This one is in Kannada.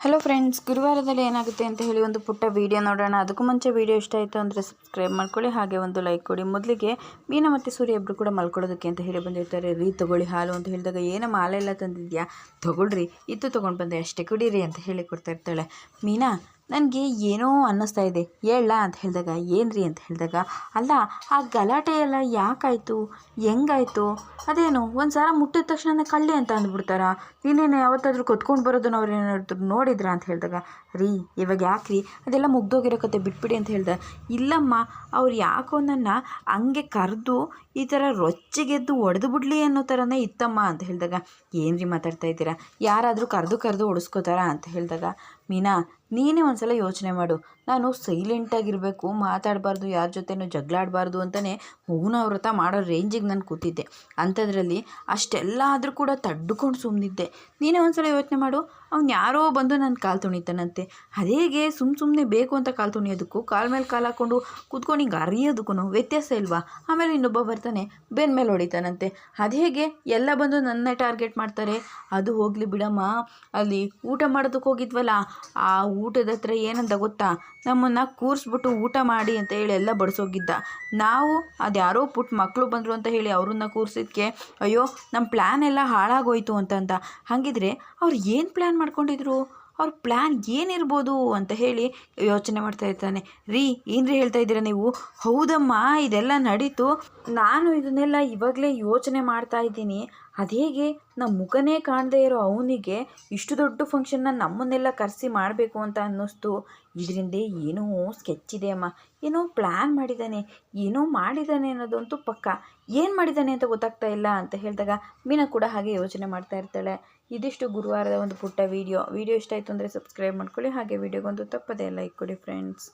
ಹಲೋ ಫ್ರೆಂಡ್ಸ್ ಗುರುವಾರದಲ್ಲಿ ಏನಾಗುತ್ತೆ ಅಂತ ಹೇಳಿ ಒಂದು ಪುಟ್ಟ ವೀಡಿಯೋ ನೋಡೋಣ. ಅದಕ್ಕೂ ಮುಂಚೆ ವೀಡಿಯೋ ಇಷ್ಟ ಆಯಿತು ಅಂದರೆ ಸಬ್ಸ್ಕ್ರೈಬ್ ಮಾಡ್ಕೊಳ್ಳಿ, ಹಾಗೆ ಒಂದು ಲೈಕ್ ಕೊಡಿ. ಮೊದಲಿಗೆ ಮೀನಾ ಮತ್ತು ಸೂರ್ಯ ಇಬ್ಬರು ಕೂಡ ಮಲ್ಕೊಳ್ಳೋದಕ್ಕೆ ಅಂತ ಹೇಳಿ ಬಂದಿರ್ತಾರೆ. ರೀ, ತಗೊಳ್ಳಿ ಹಾಲು ಅಂತ ಹೇಳಿದಾಗ, ಏನೂ ಮಾಲೆಲ್ಲ ತಂದಿದ್ಯಾ? ತಗೊಳ್ರಿ ಇದು ತೊಗೊಂಡು ಬಂದೆ, ಅಷ್ಟೇ ಕುಡೀರಿ ಅಂತ ಹೇಳಿ ಕೊಡ್ತಾ ಇರ್ತಾಳೆ. ಮೀನಾ ನನಗೆ ಏನೋ ಅನ್ನಿಸ್ತಾ ಇದೆ. ಹೇಳ ಅಂತ ಹೇಳಿದಾಗ, ಏನ್ರಿ ಅಂತ ಹೇಳಿದಾಗ, ಅಲ್ಲ, ಆ ಗಲಾಟೆ ಎಲ್ಲ ಯಾಕಾಯಿತು? ಹೆಂಗಾಯ್ತು? ಅದೇನು ಒಂದು ಸಲ ಮುಟ್ಟಿದ ತಕ್ಷಣ ಕಳ್ಳಿ ಅಂತ ಅಂದ್ಬಿಡ್ತಾರಾ? ನೀನೇನು ಯಾವತ್ತಾದರೂ ಕೊತ್ಕೊಂಡು ಬರೋದನ್ನ ಅವ್ರು ಏನಾದ್ರು ನೋಡಿದ್ರ ಅಂತ ಹೇಳಿದಾಗ, ರೀ, ಇವಾಗ ಯಾಕ್ರಿ? ಅದೆಲ್ಲ ಮುಗ್ದೋಗಿರೋ ಕತೆ ಬಿಟ್ಬಿಡಿ ಅಂತ ಹೇಳ್ದೆ. ಇಲ್ಲಮ್ಮ, ಅವ್ರು ಯಾಕೋ ನನ್ನ ಹಂಗೆ ಕರೆದು ಈ ಥರ ರೊಚ್ಚಿಗೆದ್ದು ಒಡೆದು ಬಿಡ್ಲಿ ಅನ್ನೋ ಥರನೇ ಇತ್ತಮ್ಮ ಅಂತ ಹೇಳಿದಾಗ, ಏನ್ರಿ ಮಾತಾಡ್ತಾ ಇದ್ದೀರಾ? ಯಾರಾದರೂ ಕರೆದು ಕರೆದು ಒಡಿಸ್ಕೋತಾರ ಅಂತ ಹೇಳಿದಾಗ ಮೀನಾ ನೀನೇ ಒಂದ್ಸಲ ಯೋಚನೆ ಮಾಡು ನಾನು ಸೈಲೆಂಟಾಗಿರಬೇಕು ಮಾತಾಡಬಾರ್ದು, ಯಾರ ಜೊತೆನೂ ಜಗಳಾಡಬಾರ್ದು ಅಂತಲೇ ಮೌನ ವ್ರತ ಮಾಡೋ ರೇಂಜಿಗೆ ನಾನು ಕೂತಿದ್ದೆ. ಅಂಥದ್ರಲ್ಲಿ ಅಷ್ಟೆಲ್ಲ ಆದರೂ ಕೂಡ ತಡ್ಕೊಂಡು ಸುಮ್ಮನಿದ್ದೆ ನೀನೇ ಒಂದು ಸಲ ಯೋಚನೆ ಮಾಡು, ಅವ್ನು ಯಾರೋ ಬಂದು ನನ್ನ ಕಾಲು ತುಣಿತಾನಂತೆ. ಅದೇಗೆ ಸುಮ್ಮ ಸುಮ್ಮನೆ ಬೇಕು ಅಂತ ಕಾಲು ತುಣಿಯೋದಕ್ಕೂ, ಕಾಲ ಮೇಲೆ ಕಾಲು ಹಾಕ್ಕೊಂಡು ಕೂತ್ಕೊಂಡು ಹಿಂಗೆ ಅರಿಯೋದಕ್ಕೂ ವ್ಯತ್ಯಾಸ ಇಲ್ವಾ? ಆಮೇಲೆ ಇನ್ನೊಬ್ಬ ಬರ್ತಾನೆ, ಬೆನ್ ಮೇಲೆ ಹೊಡಿತಾನಂತೆ. ಅದೇಗೆ ಎಲ್ಲ ಬಂದು ನನ್ನ ಟಾರ್ಗೆಟ್ ಮಾಡ್ತಾರೆ. ಅದು ಹೋಗಲಿ ಬಿಡಮ್ಮ, ಅಲ್ಲಿ ಊಟ ಮಾಡೋದಕ್ಕೆ ಹೋಗಿದ್ವಲ್ಲ, ಆ ಊಟದ ಹತ್ರ ಏನಂತ ಗೊತ್ತಾ? ನಮ್ಮನ್ನು ಕೂರಿಸ್ಬಿಟ್ಟು ಊಟ ಮಾಡಿ ಅಂತ ಹೇಳಿ ಎಲ್ಲ ಬಡಿಸೋಗಿದ್ದ. ನಾವು ಅದ್ಯಾರೋ ಪುಟ್ಟ ಮಕ್ಕಳು ಬಂದರು ಅಂತ ಹೇಳಿ ಅವ್ರನ್ನ ಕೂರಿಸಿದ್ಕೆ ಅಯ್ಯೋ ನಮ್ಮ ಪ್ಲ್ಯಾನ್ ಎಲ್ಲ ಹಾಳಾಗೋಯ್ತು ಅಂತಂದ. ಹಾಗಿದ್ರೆ ಅವ್ರು ಏನು ಪ್ಲ್ಯಾನ್ ಮಾಡ್ಕೊಂಡಿದ್ರು? ಅವ್ರ ಪ್ಲ್ಯಾನ್ ಏನಿರ್ಬೋದು ಅಂತ ಹೇಳಿ ಯೋಚನೆ ಮಾಡ್ತಾ ಇರ್ತಾನೆ. ರೀ, ಏನ್ರಿ ಹೇಳ್ತಾ ಇದ್ದೀರಾ ನೀವು? ಹೌದಮ್ಮ, ಇದೆಲ್ಲ ನಡೀತು. ನಾನು ಇದನ್ನೆಲ್ಲ ಇವಾಗಲೇ ಯೋಚನೆ ಮಾಡ್ತಾ ಇದ್ದೀನಿ. ಅದೇಗೆ ನಮ್ಮ ಮುಖನೇ ಕಾಣದೇ ಇರೋ ಅವನಿಗೆ ಇಷ್ಟು ದೊಡ್ಡ ಫಂಕ್ಷನ್ನ ನಮ್ಮನ್ನೆಲ್ಲ ಕರೆಸಿ ಮಾಡಬೇಕು ಅಂತ ಅನ್ನಿಸ್ತು. ಇದರಿಂದ ಏನೋ ಸ್ಕೆಚ್ ಇದೆ ಅಮ್ಮ. ಏನೋ ಪ್ಲ್ಯಾನ್ ಮಾಡಿದ್ದಾನೆ ಏನೋ ಮಾಡಿದ್ದಾನೆ ಅನ್ನೋದಂತೂ ಪಕ್ಕ. ಏನು ಮಾಡಿದ್ದಾನೆ ಅಂತ ಗೊತ್ತಾಗ್ತಾ ಇಲ್ಲ ಅಂತ ಹೇಳಿದಾಗ ಮೀನಾ ಕೂಡ ಹಾಗೆ ಯೋಚನೆ ಮಾಡ್ತಾ ಇರ್ತಾಳೆ. ಇದಿಷ್ಟು ಗುರುವಾರದ ಒಂದು ಪುಟ್ಟ ವೀಡಿಯೋ ವೀಡಿಯೋ ಇಷ್ಟ ಆಯಿತು ಅಂದರೆ ಸಬ್ಸ್ಕ್ರೈಬ್ ಮಾಡ್ಕೊಳ್ಳಿ. ಹಾಗೆ ವೀಡಿಯೋಗೊಂದು ತಪ್ಪದೇ ಲೈಕ್ ಕೊಡಿ ಫ್ರೆಂಡ್ಸ್